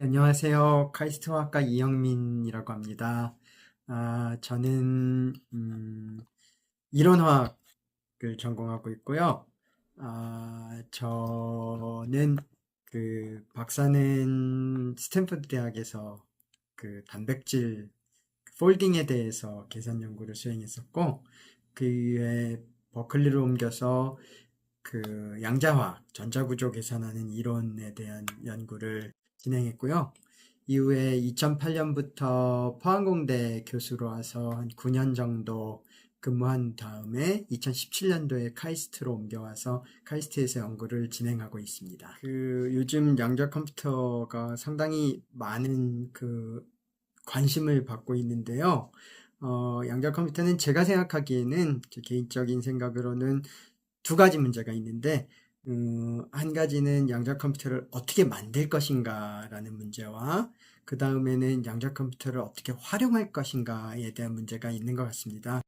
안녕하세요. 카이스트화학과 이영민이라고 합니다. 아, 저는 음, 이론화학을 전공하고 있고요. 아, 저는 그 박사는 스탠퍼드 대학에서 그 단백질 폴딩에 대해서 계산 연구를 수행했었고 그 이후에 버클리로 옮겨서 그 양자화, 전자구조 계산하는 이론에 대한 연구를 진행했고요. 이후에 2008년부터 포항공대 교수로 와서 한 9년 정도 근무한 다음에 2017년도에 카이스트로 옮겨와서 카이스트에서 연구를 진행하고 있습니다. 그 요즘 양자 컴퓨터가 상당히 많은 그 관심을 받고 있는데요. 어, 양자 컴퓨터는 제가 생각하기에는 제 개인적인 생각으로는 두 가지 문제가 있는데 음, 한 가지는 양자 컴퓨터를 어떻게 만들 것인가라는 문제와 그 다음에는 양자 컴퓨터를 어떻게 활용할 것인가에 대한 문제가 있는 것 같습니다.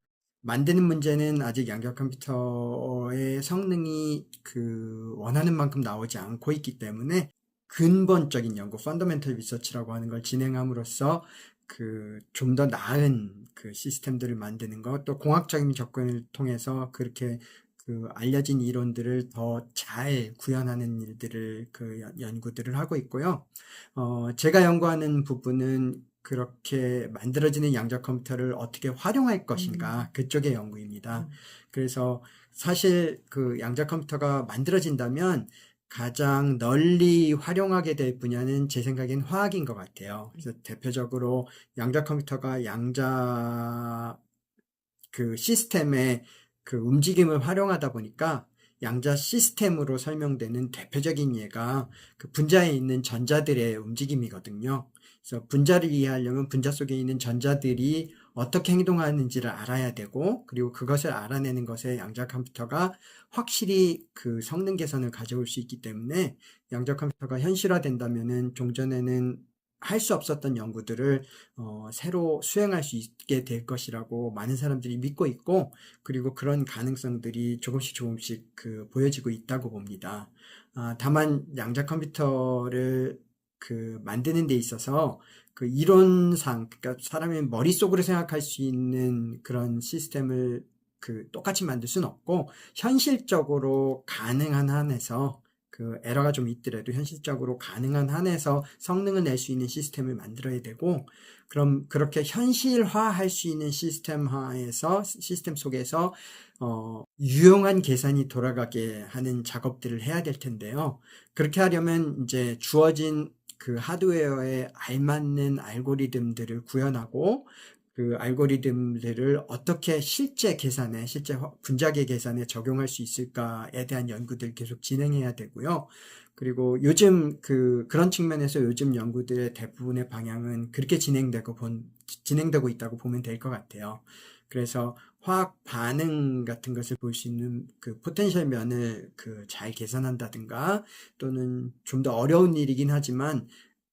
만드는 문제는 아직 양자 컴퓨터의 성능이 그 원하는 만큼 나오지 않고 있기 때문에 근본적인 연구, 펀더멘털 리서치라고 하는 걸 진행함으로써 그 좀 더 나은 그 시스템들을 만드는 것, 또 공학적인 접근을 통해서 그렇게 그 알려진 이론들을 더 잘 구현하는 일들을 그 연구들을 하고 있고요. 어, 제가 연구하는 부분은 그렇게 만들어지는 양자 컴퓨터를 어떻게 활용할 것인가 음. 그쪽의 연구입니다. 음. 그래서 사실 그 양자 컴퓨터가 만들어진다면 가장 널리 활용하게 될 분야는 제 생각엔 화학인 것 같아요. 그래서 대표적으로 양자 컴퓨터가 양자 그 시스템의 그 움직임을 활용하다 보니까 양자 시스템으로 설명되는 대표적인 예가 그 분자에 있는 전자들의 움직임이거든요. 그래서 분자를 이해하려면 분자 속에 있는 전자들이 어떻게 행동하는지를 알아야 되고 그리고 그것을 알아내는 것에 양자 컴퓨터가 확실히 그 성능 개선을 가져올 수 있기 때문에 양자 컴퓨터가 현실화된다면은 종전에는 할 수 없었던 연구들을 어, 새로 수행할 수 있게 될 것이라고 많은 사람들이 믿고 있고 그리고 그런 가능성들이 조금씩 조금씩 그 보여지고 있다고 봅니다. 아, 다만 양자 컴퓨터를 그 만드는 데 있어서 그 이론상 그러니까 사람의 머릿속으로 생각할 수 있는 그런 시스템을 그 똑같이 만들 수는 없고 현실적으로 가능한 한에서 그 에러가 좀 있더라도 현실적으로 가능한 한에서 성능을 낼 수 있는 시스템을 만들어야 되고 그럼 그렇게 현실화할 수 있는 시스템화에서 시스템 속에서 어, 유용한 계산이 돌아가게 하는 작업들을 해야 될 텐데요. 그렇게 하려면 이제 주어진 그 하드웨어에 알맞는 알고리즘들을 구현하고 그 알고리즘들을 어떻게 실제 계산에, 실제 분자계 계산에 적용할 수 있을까에 대한 연구들 계속 진행해야 되고요. 그리고 요즘 그, 그런 측면에서 요즘 연구들의 대부분의 방향은 그렇게 진행되고 본, 진행되고 있다고 보면 될 것 같아요. 그래서 화학 반응 같은 것을 볼 수 있는 그 포텐셜 면을 그 잘 계산한다든가 또는 좀 더 어려운 일이긴 하지만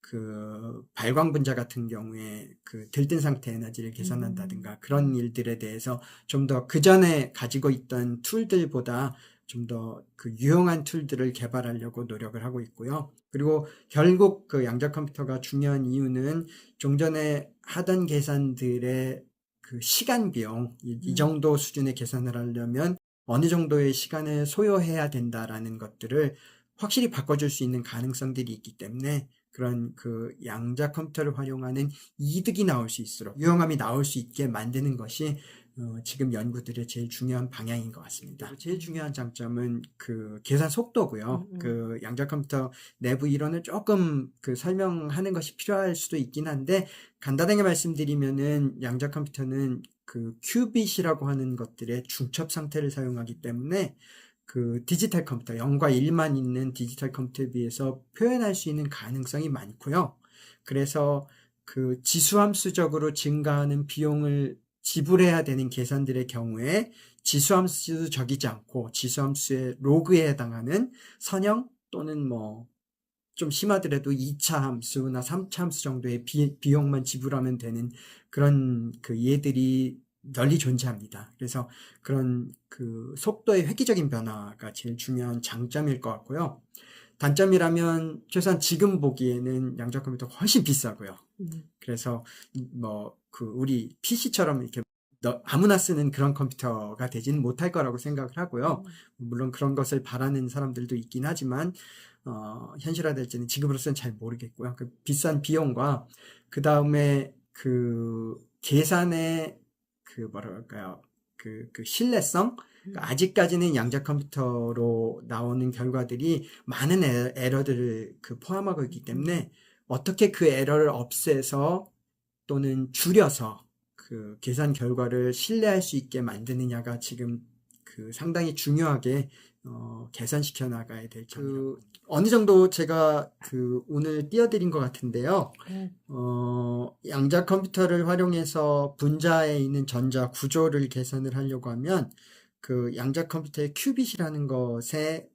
그 발광 분자 같은 경우에 그 들뜬 상태 에너지를 계산한다든가 음. 그런 일들에 대해서 좀 더 그 전에 가지고 있던 툴들보다 좀 더 그 유용한 툴들을 개발하려고 노력을 하고 있고요. 그리고 결국 그 양자 컴퓨터가 중요한 이유는 종전에 하던 계산들의 그 시간 비용 이, 이 음. 정도 수준의 계산을 하려면 어느 정도의 시간을 소요해야 된다라는 것들을 확실히 바꿔줄 수 있는 가능성들이 있기 때문에 그런 그 양자 컴퓨터를 활용하는 이득이 나올 수 있도록 유용함이 나올 수 있게 만드는 것이 어, 지금 연구들의 제일 중요한 방향인 것 같습니다. 제일 중요한 장점은 그 계산 속도고요. 음, 음. 그 양자 컴퓨터 내부 이론을 조금 그 설명하는 것이 필요할 수도 있긴 한데 간단하게 말씀드리면은 양자 컴퓨터는 그 큐빗이라고 하는 것들의 중첩 상태를 사용하기 때문에 그 디지털 컴퓨터 0과 1만 있는 디지털 컴퓨터에 비해서 표현할 수 있는 가능성이 많고요. 그래서 그 지수함수적으로 증가하는 비용을 지불해야 되는 계산들의 경우에 지수함수 적이지 않고 지수함수의 로그에 해당하는 선형 또는 뭐 좀 심하더라도 2차 함수나 3차 함수 정도의 비, 비용만 지불하면 되는 그런 그 얘들이 널리 존재합니다. 그래서 그런 그 속도의 획기적인 변화가 제일 중요한 장점일 것 같고요. 단점이라면 최소한 지금 보기에는 양자 컴퓨터가 훨씬 비싸고요. 음. 그래서 뭐 그 우리 PC처럼 이렇게 너- 아무나 쓰는 그런 컴퓨터가 되지는 못할 거라고 생각을 하고요. 물론 그런 것을 바라는 사람들도 있긴 하지만 어, 현실화될지는 지금으로서는 잘 모르겠고요. 그 비싼 비용과 그 다음에 그 계산의 그 뭐라 그럴까요? 그, 그 신뢰성? 그러니까 아직까지는 양자 컴퓨터로 나오는 결과들이 많은 에, 에러 들을 그 포함하고 있기 때문에 어떻게 그 에러를 없애서 또는 줄여서 그 계산 결과를 신뢰할 수 있게 만드느냐가 지금 그 상당히 중요하게 어, 계산시켜 나가야 될그 어느 정도 제가 그 오늘 띄워드린 것 같은데요. 네. 어, 양자 컴퓨터를 활용해서 분자에 있는 전자 구조를 계산을 하려고 하면 그 양자 컴퓨터의 큐빗이라는 것에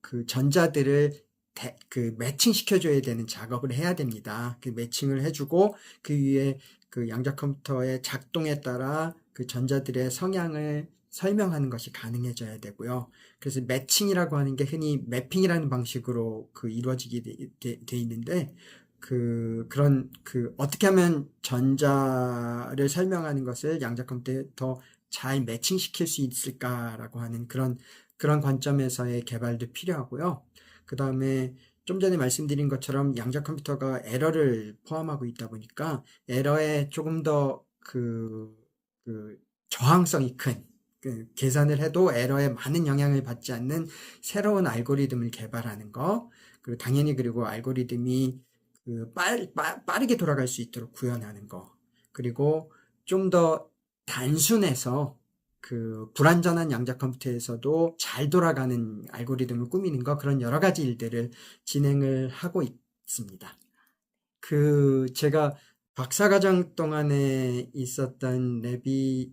그 전자들을 대- 그 매칭 시켜줘야 되는 작업을 해야 됩니다. 그 매칭을 해주고 그 위에 그 양자 컴퓨터의 작동에 따라 그 전자들의 성향을 설명하는 것이 가능해져야 되고요. 그래서 매칭이라고 하는 게 흔히 매핑이라는 방식으로 그 이루어지게 돼, 돼- 돼 있는데 그 그런 그 어떻게 하면 전자를 설명하는 것을 양자 컴퓨터에 더 잘 매칭시킬 수 있을까라고 하는 그런 그런 관점에서의 개발도 필요하고요. 그 다음에 좀 전에 말씀드린 것처럼 양자 컴퓨터가 에러를 포함하고 있다 보니까 에러에 조금 더 그, 그 저항성이 큰 그 계산을 해도 에러에 많은 영향을 받지 않는 새로운 알고리즘을 개발하는 거. 그리고 당연히 그리고 알고리즘이 그 빨, 빠, 빠르게 돌아갈 수 있도록 구현하는 거. 그리고 좀 더 단순해서 그 불완전한 양자 컴퓨터에서도 잘 돌아가는 알고리즘을 꾸미는 거. 그런 여러 가지 일들을 진행을 하고 있습니다. 그 제가 박사과정 동안에 있었던 랩이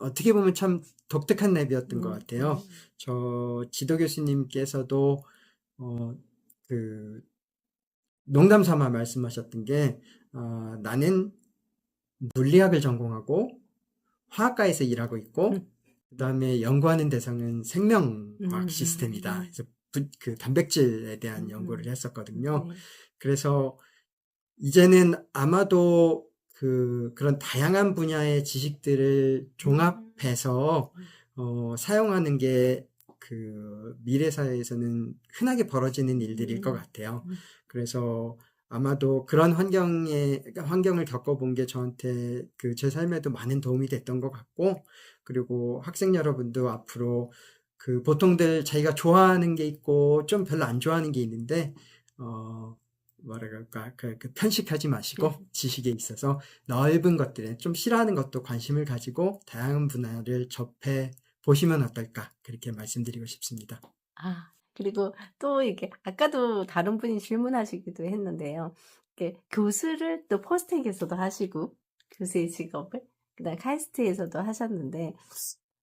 어떻게 보면 참 독특한 랩이었던 것 같아요. 저 지도 교수님께서도 어, 그 농담 삼아 말씀하셨던 게 어, 나는 물리학을 전공하고 화학과에서 일하고 있고 음. 그다음에 연구하는 대상은 생명과학 음, 시스템이다. 음. 그래서 부- 그 단백질에 대한 음, 연구를 음. 했었거든요. 네. 그래서 이제는 아마도 그 그런 다양한 분야의 지식들을 종합해서 음. 어, 사용하는 게 그 미래 사회에서는 흔하게 벌어지는 일들일 것 음. 같아요. 음. 그래서 아마도 그런 환경에 환경을 겪어본 게 저한테 그 제 삶에도 많은 도움이 됐던 것 같고 그리고 학생 여러분도 앞으로 그 보통들 자기가 좋아하는 게 있고 좀 별로 안 좋아하는 게 있는데 어 뭐라 그럴까 그, 그 편식하지 마시고 네. 지식에 있어서 넓은 것들에 좀 싫어하는 것도 관심을 가지고 다양한 분야를 접해 보시면 어떨까 그렇게 말씀드리고 싶습니다. 아, 그리고 또 이게 아까도 다른 분이 질문하시기도 했는데요. 교수를 또 포스텍에서도 하시고 교수의 직업을 그다음 카이스트에서도 하셨는데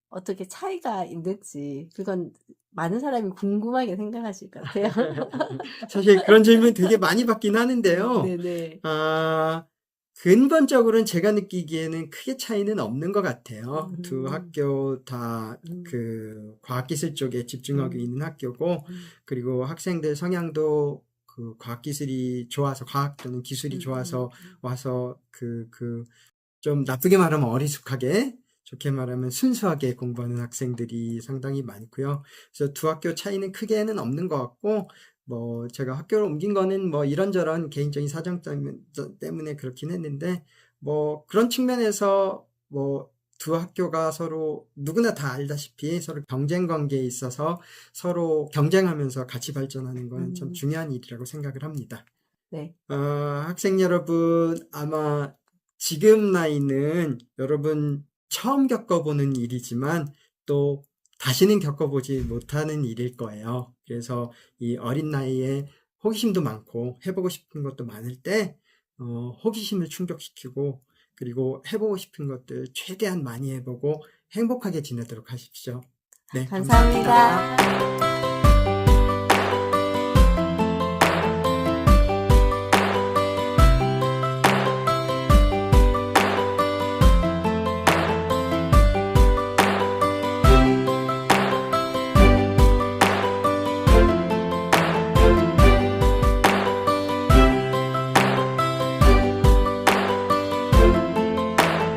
어떻게 차이가 있는지 그건 많은 사람이 궁금하게 생각하실 것 같아요. 사실 그런 질문 되게 많이 받긴 하는데요. 네네. 아, 근본적으로는 제가 느끼기에는 크게 차이는 없는 것 같아요. 음. 두 학교 다 음. 그 과학기술 쪽에 집중하고 음. 있는 학교고, 음. 그리고 학생들 성향도 그 과학기술이 좋아서, 과학 또는 기술이 좋아서 와서 그, 그, 좀 나쁘게 말하면 어리숙하게, 좋게 말하면 순수하게 공부하는 학생들이 상당히 많고요. 그래서 두 학교 차이는 크게는 없는 것 같고, 뭐, 제가 학교를 옮긴 거는 뭐 이런저런 개인적인 사정 때문- 때문에 그렇긴 했는데, 뭐, 그런 측면에서 뭐, 두 학교가 서로 누구나 다 알다시피 서로 경쟁 관계에 있어서 서로 경쟁하면서 같이 발전하는 건참 음. 중요한 일이라고 생각을 합니다. 네. 어, 학생 여러분, 아마 지금 나이는 여러분 처음 겪어보는 일이지만 또 다시는 겪어보지 못하는 일일 거예요. 그래서 이 어린 나이에 호기심도 많고 해보고 싶은 것도 많을 때, 어, 호기심을 충족시키고 그리고 해보고 싶은 것들 최대한 많이 해보고 행복하게 지내도록 하십시오. 네, 감사합니다.